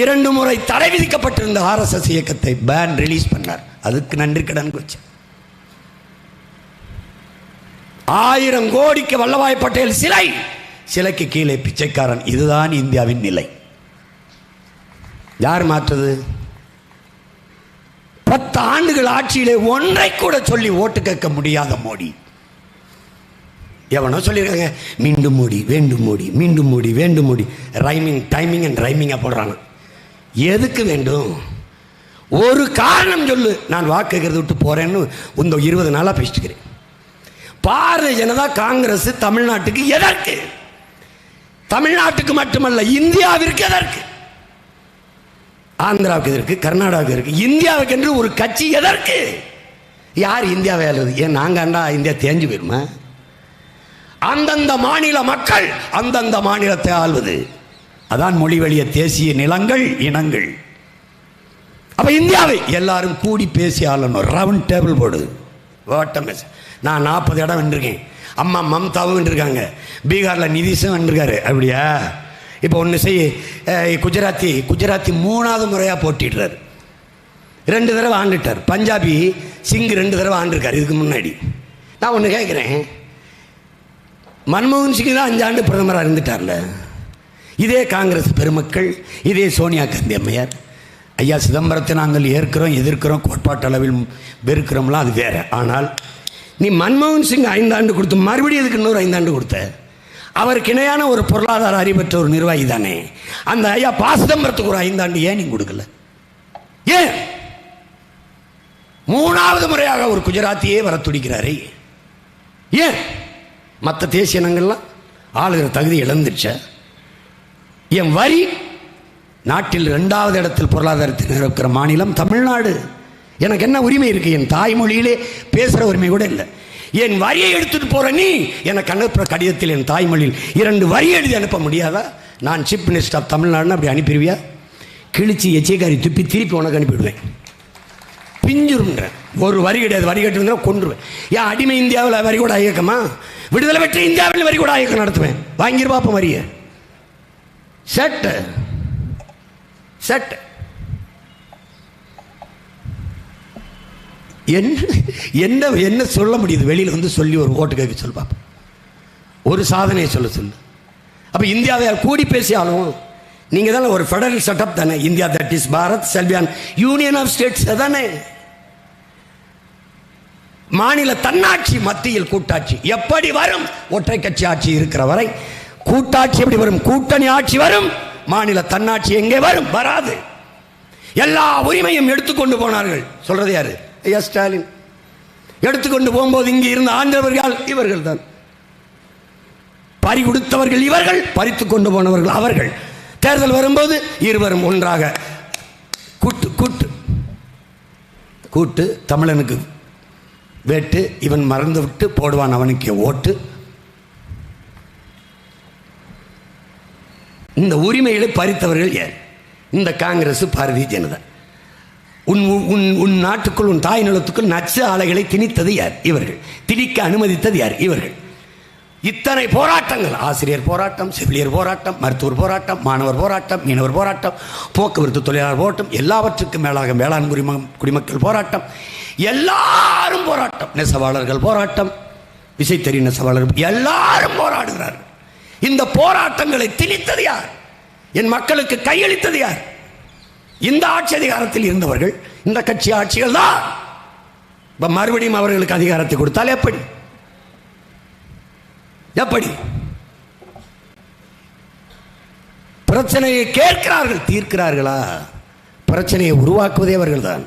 இரண்டு முறை தடை விதிக்கப்பட்டிருந்த ஆர்எஸ்எஸ் இயக்கத்தை பேன் ரிலீஸ் பண்ணார். அதுக்கு நன்றி கடன் வச்சு ஆயிரம் கோடிக்கு வல்லபாய் பட்டேல் சிலை. சிலைக்கு கீழே பிச்சைக்காரன் இதுதான் இந்தியாவின் நிலை. யார் மாற்றுது? பத்து ஆண்டுகள் ஆட்சியிலே ஒன்றை கூட சொல்லி ஓட்டு கேட்க முடியாத மோடி. எவனோ சொல்லியிருக்காங்க மீண்டும் மோடி வேண்டும் மோடி மீண்டும் மோடி வேண்டும் மோடி. ரைமிங் டைமிங் அண்ட் ரைமிங்காக போடுறாங்க. எதுக்கு வேண்டும்? ஒரு காரணம் சொல்லு. நான் வாக்குகிறது விட்டு போகிறேன்னு இந்த இருபது நாளாக பேசிட்டுக்கிறேன். பாரதிய ஜனதா காங்கிரஸ் தமிழ்நாட்டுக்கு எதற்கு? தமிழ்நாட்டுக்கு மட்டுமல்ல இந்தியாவிற்கு எதற்கு? ஆந்திராவுக்கு எதற்கு? கர்நாடகாவுக்கு இருக்கு இந்தியாவுக்கு என்று ஒரு கட்சி எதற்கு? யார் இந்தியாவை ஆளுது ஏன் நாங்கண்டா இந்தியா தேஞ்சு போயிருமா? அந்தந்த மாநில மக்கள் அந்தந்த மாநிலத்தை ஆள்வது. அதான் மொழி வழிய தேசிய நிலங்கள் இனங்கள். அப்போ இந்தியாவை எல்லாரும் கூடி பேசி ஆளணும். ரவுண்ட் டேபிள் போடு ஓட்டம் பேச நான் நாற்பது இடம் வென்றிருக்கேன் அம்மா மம்தாவும் வென்றிருக்காங்க பீகாரில் நிதிஷும் வென்றிருக்காரு அப்படியா? இப்போ ஒன்று செய். குஜராத்தி. குஜராத்தி மூணாவது முறையாக போட்டிடுறாரு. ரெண்டு தடவை ஆண்டுட்டார். பஞ்சாபி சிங் ரெண்டு தடவை ஆண்டிருக்கார். இதுக்கு முன்னாடி. நான் ஒன்று கேட்குறேன் மன்மோகன் சிங் தான் அஞ்சு ஆண்டு பிரதமராக இருந்துட்டார்ல. இதே காங்கிரஸ் பெருமக்கள் இதே சோனியா காந்தி அம்மையார். ஐயா சிதம்பரத்தை நாங்கள் ஏற்கிறோம் எதிர்க்கிறோம் கோட்பாட்டளவில் வெறுக்கிறோம்லாம் அது வேற. ஆனால் நீ மன்மோகன் சிங் ஐந்தாண்டு கொடுத்து மறுபடியும் அதுக்கு இன்னொரு ஐந்தாண்டு கொடுத்த? அவருக்கு இணையான ஒரு பொருளாதார அறிவற்ற ஒரு நிர்வாகி தானே. அந்த ஐயா பா சிதம்பரத்துக்கு ஒரு ஐந்தாண்டு ஏன் நீ கொடுக்கல? ஏன்? மூணாவது முறையாக ஒரு குஜராத்தியே வர துடிக்கிறாரே ஏன்? மற்ற தேசிய இனங்கள்லாம் ஆளுகிற தகுதி இழந்துருச்சேன் என் வரி நாட்டில் ரெண்டாவது இடத்தில் பொருளாதாரத்தில் இருக்கிற மாநிலம் தமிழ்நாடு. எனக்கு என்ன உரிமை இருக்குது என் தாய்மொழியிலே பேசுகிற உரிமை கூட இல்லை. என் வரியை எடுத்துகிட்டு போகிற நீ எனக்கு அனுப்புகிற கடிதத்தில் என் தாய்மொழியில் இரண்டு வரி எழுதி அனுப்ப முடியாதா? நான் சீஃப் மினிஸ்டர் ஆஃப் தமிழ்நாடுன்னு அப்படி அனுப்பிடுவியா? கிழிச்சு எச்சைக்காரி துப்பி திருப்பி உனக்கு அனுப்பிவிடுவேன் பிஞ்சுருன்றேன் ஒரு வரி கிடையாது. வரி கட்டுறதுனா கொண்டுருவேன் ஏன் அடிமை இந்தியாவில் வரி கூட இயக்கமா விடுதலை பெற்ற இந்தியாவில் வரி கூட இயக்கம் நடத்துவேன். வாங்கிரு வரியை. செட் செட் என்ன என்ன என்ன சொல்ல முடியுது? வெளியில் வந்து சொல்லி ஒரு ஓட்டு கேட்க சொல்லு ஒரு சாதனையை சொல்ல சொல்லு. அப்போ இந்தியாவை கூடி பேசியாலும் நீங்கள் தானே ஒரு ஃபெடரல் செட்டப் தானே? இந்தியா தட் இஸ் பாரத் செல்வியான் யூனியன் ஆஃப் ஸ்டேட்ஸ் தானே? மாநில தன்னாட்சி மத்தியில் கூட்டாட்சி. எப்படி வரும்? ஒற்றை கட்சி ஆட்சி இருக்கிற வரை கூட்டாட்சி எப்படி வரும்? கூட்டணி ஆட்சி வரும் மாநில தன்னாட்சி எங்கே வரும்? வராது. எல்லா உரிமையும் எடுத்துக்கொண்டு போனார்கள். சொல்றது யாரு? ஐயா ஸ்டாலின். எடுத்துக்கொண்டு போகும்போது இங்கே இருந்த ஆண்டவர்கள் இவர்கள் தான் பறி கொடுத்தவர்கள் இவர்கள் பறித்து கொண்டு போனவர்கள் அவர்கள். தேர்தல் வரும்போது இருவரும் ஒன்றாக. கூட்டு கூட்டு. கூட்டு தமிழனுக்கு வேட்டு இவன் மறந்து விட்டு போடுவான் அவனுக்கு ஓட்டு. இந்த உரிமைகளை பறித்தவர்கள் யார்? இந்த காங்கிரஸ் பாரதிய ஜனதா. உன் உன் உன் நாட்டுக்குள் உன் தாய் நிலத்துக்குள் நச்சு ஆலைகளை திணித்தது யார்? இவர்கள். திணிக்க அனுமதித்தது யார்? இவர்கள். இத்தனை போராட்டங்கள். ஆசிரியர் போராட்டம் செவிலியர் போராட்டம் மருத்துவர் போராட்டம் மாணவர் போராட்டம் மீனவர் போராட்டம் போக்குவரத்து தொழிலாளர் போராட்டம் எல்லாவற்றுக்கும் மேலாக வேளாண் குடிம குடிமக்கள் போராட்டம் எல்லாரும் போராட்டம். நெசவாளர்கள் போராட்டம். விசைத்தறி நெசவாளர்கள் எல்லாரும் போராடுகிறார்கள். இந்த போராட்டங்களை திணித்தது யார்? என் மக்களுக்கு கையளித்தது யார்? இந்த ஆட்சி அதிகாரத்தில் இருந்தவர்கள் இந்த கட்சி ஆட்சிகள் தான். இப்ப மறுபடியும் அவர்களுக்கு அதிகாரத்தை கொடுத்தால் எப்படி? எப்படி? பிரச்சனையை கேட்கிறார்கள் தீர்க்கிறார்களா? பிரச்சனையை உருவாக்குவதே அவர்கள் தான்